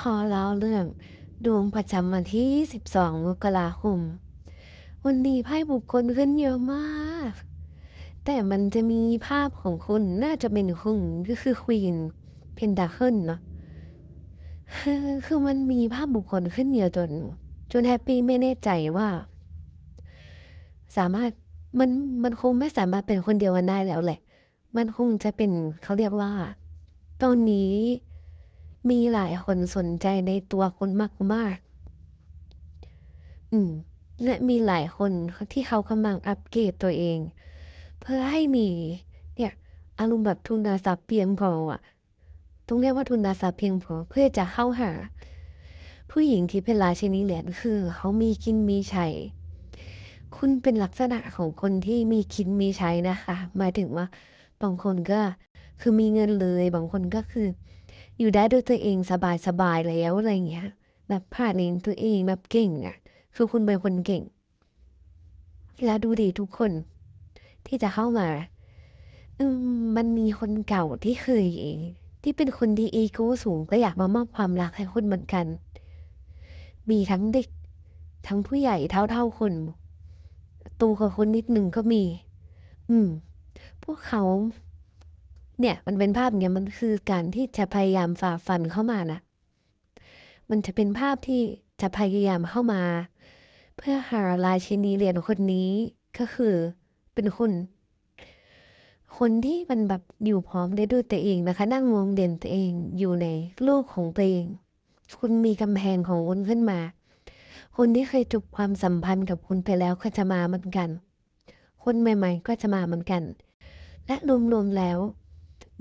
ขอเล่าเรื่อง ดวงประจำวันที่ 12 มกราคม วันนี้ไพ่บุคคลขึ้นเยอะมาก แต่มันจะมีภาพของคุณน่าจะเป็นคุณก็คือควีนเพนดาเคิลเนาะคือมันมีภาพบุคคลขึ้นเยอะจนจนแฮปปี้ไม่แน่ใจว่า สามารถมันมันคงไม่สามารถเป็นคนเดียวกันได้แล้วแหละ มันคงจะเป็นเขาเรียกว่า ตอนนี้ มีหลายคนสนใจในตัวคุณมาก ๆ อืม และมีหลายคนที่เขากำลังอัปเกรดตัวเอง เพื่อให้มี เนี่ย อารมณ์แบบทุนทรัพย์เพียงพออะต้องเรียกว่าทุนทรัพย์เพียงพอเพื่อจะเข้าหา ผู้หญิงที่เป็นราชินีเหรียญคือ เขามีกินมีใช้คุณเป็นลักษณะของคนที่มีกินมีใช้นะคะ หมายถึงว่าบางคนก็คือมีเงินเลย บางคนก็คือ อยู่ได้ด้วยตัวเองสบายๆแล้วอะไรเงี้ยแบบผ่านเองตัวเองแบบเก่งอะคือคุณเป็นคนเก่ง แล้วดูดิทุกคนที่จะเข้ามาอืมมันมีคนเก่าที่เคยที่เป็นคนที่อีโกสูงก็อยากมามอบความรักให้คุณเหมือนกัน มีทั้งเด็ก ทั้งผู้ใหญ่เท่าๆคุณโตกว่คุณนิดหนึ่งก็มี อืม พวกเขา เนี่ยมันเป็นภาพอย่างเงี้ยมันคือการที่จะพยายามฝ่าฟันเข้ามาน่ะมันจะเป็นภาพที่จะพยายามเข้ามา เพื่อหารายชินีเหรียญคนนี้ก็คือเป็นคุณคนที่มันแบบอยู่พร้อมได้ด้วยตัวเองนะคะ นั่งมองเด่นตัวเองอยู่ในโลกของตัวเอง คุณมีกำแพงของคุณขึ้นมา คนที่เคยจบความสัมพันธ์กับคุณไปแล้วก็จะมาเหมือนกัน คนใหม่ ๆ ก็จะมาเหมือนกัน และรวมๆแล้ว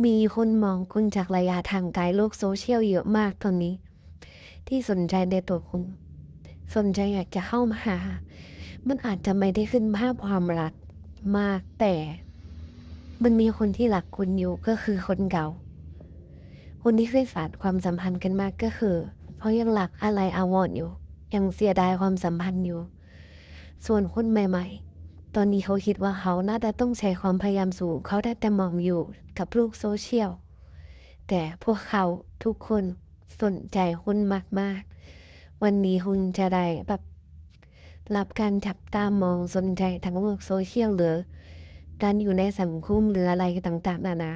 มีคนมองคุณจากระยะทางไกลโลกโซเชียลเยอะมากตอนนี้ ที่สนใจในตัวคุณ สนใจอยากจะเข้ามาหา มันอาจจะไม่ได้ขึ้นภาพความรักมากแต่ มันมีคนที่รักคุณอยู่ก็คือคนเก่า คนที่เคยสานความสัมพันธ์กันมากก็คือ เพราะยังรักอะไรอาวรณ์อยู่ ยังเสียดายความสัมพันธ์อยู่ ส่วนคนใหม่ ๆ ตอนนี้เขาคิดว่าเขาน่าจะต้องใช้ความพยายามสูง เขาได้แต่มองอยู่กับโลกโซเชียล แต่พวกเขาทุกคนสนใจคุณมาก ๆ วันนี้คุณจะได้แบบรับการจับตามองสนใจทั้งโลกโซเชียลหรือการอยู่ในสังคมหรืออะไรต่างๆนานา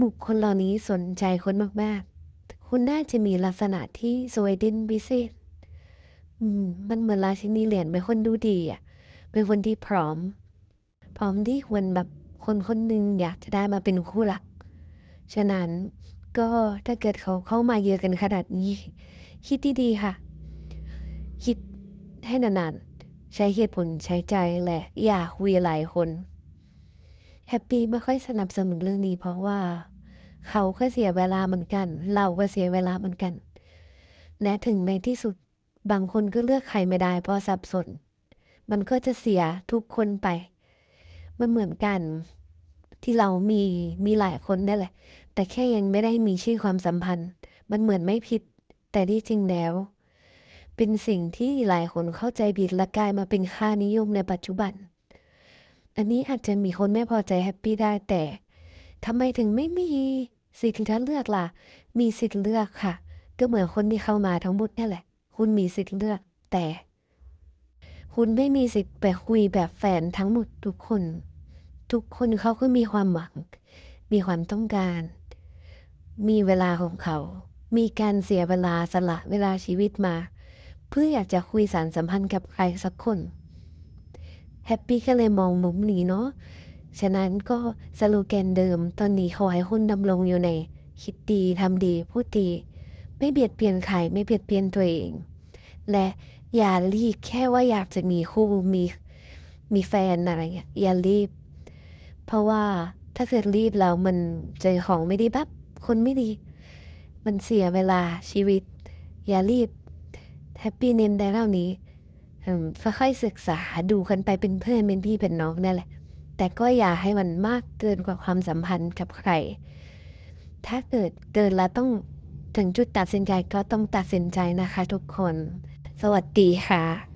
บุคคลเหล่านี้สนใจคุณมาก ๆ คุณน่าจะมีลักษณะที่สวยเด่นพิเศษ อืม มันเหมือนราชินีเหรียญเป็นคนดูดีอะ เป็นคนที่พร้อม พร้อมที่ควรแบบคนคนหนึ่งอยากจะได้มาเป็นคู่รัก ฉะนั้นก็ถ้าเกิดเขาเข้ามาเยอะกันขนาดนี้ คิดดีๆค่ะ คิดให้นานๆ ใช้เหตุผลใช้ใจแหละ อย่าคุยหลายคนแฮปปี้ไม่ค่อยสนับสนุนเรื่องนี้เพราะว่า เขาก็เสียเวลาเหมือนกัน เราก็เสียเวลาเหมือนกันและถึงในที่สุดบางคนก็เลือกใครไม่ได้เพราะสับสน มันก็จะเสียทุกคนไป มันเหมือนกันที่เรามีมีหลายคนนั่แหละ แต่แค่ยังไม่ได้มีชื่อความสัมพันธ์ มันเหมือนไม่ผิด แต่ที่จริงแล้ว เป็นสิ่งที่หลายคนเข้าใจผิดและกลายมาเป็นค่านิยมในปัจจุบัน อันนี้อาจจะมีคนไม่พอใจแฮปปี้ได้แต่ทำไมถึงไม่มีสิทธิ์เลือกล่ะ มีสิทธิ์เลือกค่ะ ก็เหมือนคนที่เข้ามาทั้งหมดนั่แหละ คุณมีสิทธิ์เลือกแต่ คุณไม่มีสิทธิ์ไปคุยแบบแฟนทั้งหมดทุกคน ทุกคนเขาก็มีความหวัง มีความต้องการ มีเวลาของเขา มีการเสียเวลาสละเวลาชีวิตมา เพื่ออยากจะคุยสารสัมพันธ์กับใครสักคนแฮปปี้ก็เลยมองมุมนี้เนาะฉะนั้นก็สโลแกนเดิมตอนนี้ขอให้คุณดำรงอยู่ใน คิดดีทำดี พูดดี ไม่เบียดเบียนใครไม่เบียดเบียนตัวเอง และ อย่ารีบแค่ว่าอยากจะมีคู่มีมีแฟนอะไรเงี้ยอย่ารีบ เพราะว่าถ้าเกิดรีบแล้วมันเจอของไม่ดีปั๊บคนไม่ดี มันเสียเวลาชีวิต อย่ารีบแฮปปี้เน้นได้เท่านี้ค่อยศึกษาดูกันไปเป็นเพื่อนเป็นพี่เป็นน้องนั่นแหละ แต่ก็อย่าให้มันมากเกินกว่าความสัมพันธ์กับใคร ถ้าเกิดเกินแล้วต้องถึงจุดตัดสินใจก็ต้องตัดสินใจนะคะทุกคน สวัสดีค่ะ